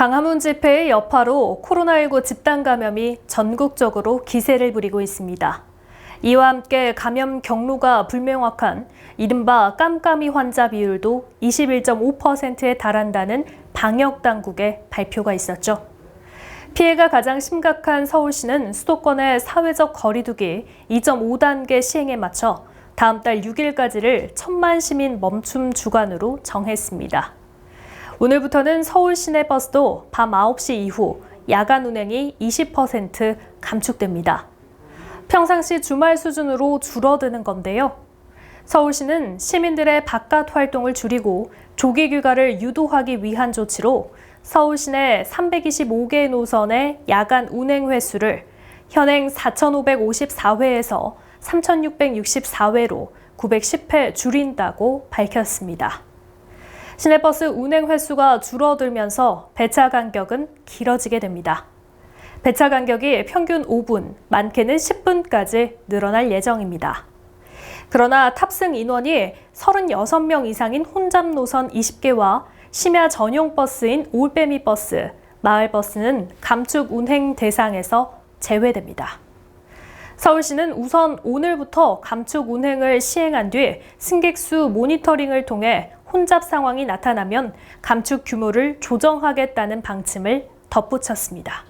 강화문 집회의 여파로 코로나19 집단 감염이 전국적으로 기세를 부리고 있습니다. 이와 함께 감염 경로가 불명확한 이른바 깜깜이 환자 비율도 21.5%에 달한다는 방역 당국의 발표가 있었죠. 피해가 가장 심각한 서울시는 수도권의 사회적 거리두기 2.5단계 시행에 맞춰 다음 달 6일까지를 천만 시민 멈춤 주간으로 정했습니다. 오늘부터는 서울 시내 버스도 밤 9시 이후 야간 운행이 20% 감축됩니다. 평상시 주말 수준으로 줄어드는 건데요. 서울시는 시민들의 바깥 활동을 줄이고 조기 휴가를 유도하기 위한 조치로 서울 시내 325개 노선의 야간 운행 횟수를 현행 4,554회에서 3,664회로 910회 줄인다고 밝혔습니다. 시내버스 운행 횟수가 줄어들면서 배차 간격은 길어지게 됩니다. 배차 간격이 평균 5분, 많게는 10분까지 늘어날 예정입니다. 그러나 탑승 인원이 36명 이상인 혼잡 노선 20개와 심야 전용 버스인 올빼미 버스, 마을 버스는 감축 운행 대상에서 제외됩니다. 서울시는 우선 오늘부터 감축 운행을 시행한 뒤 승객 수 모니터링을 통해 혼잡 상황이 나타나면 감축 규모를 조정하겠다는 방침을 덧붙였습니다.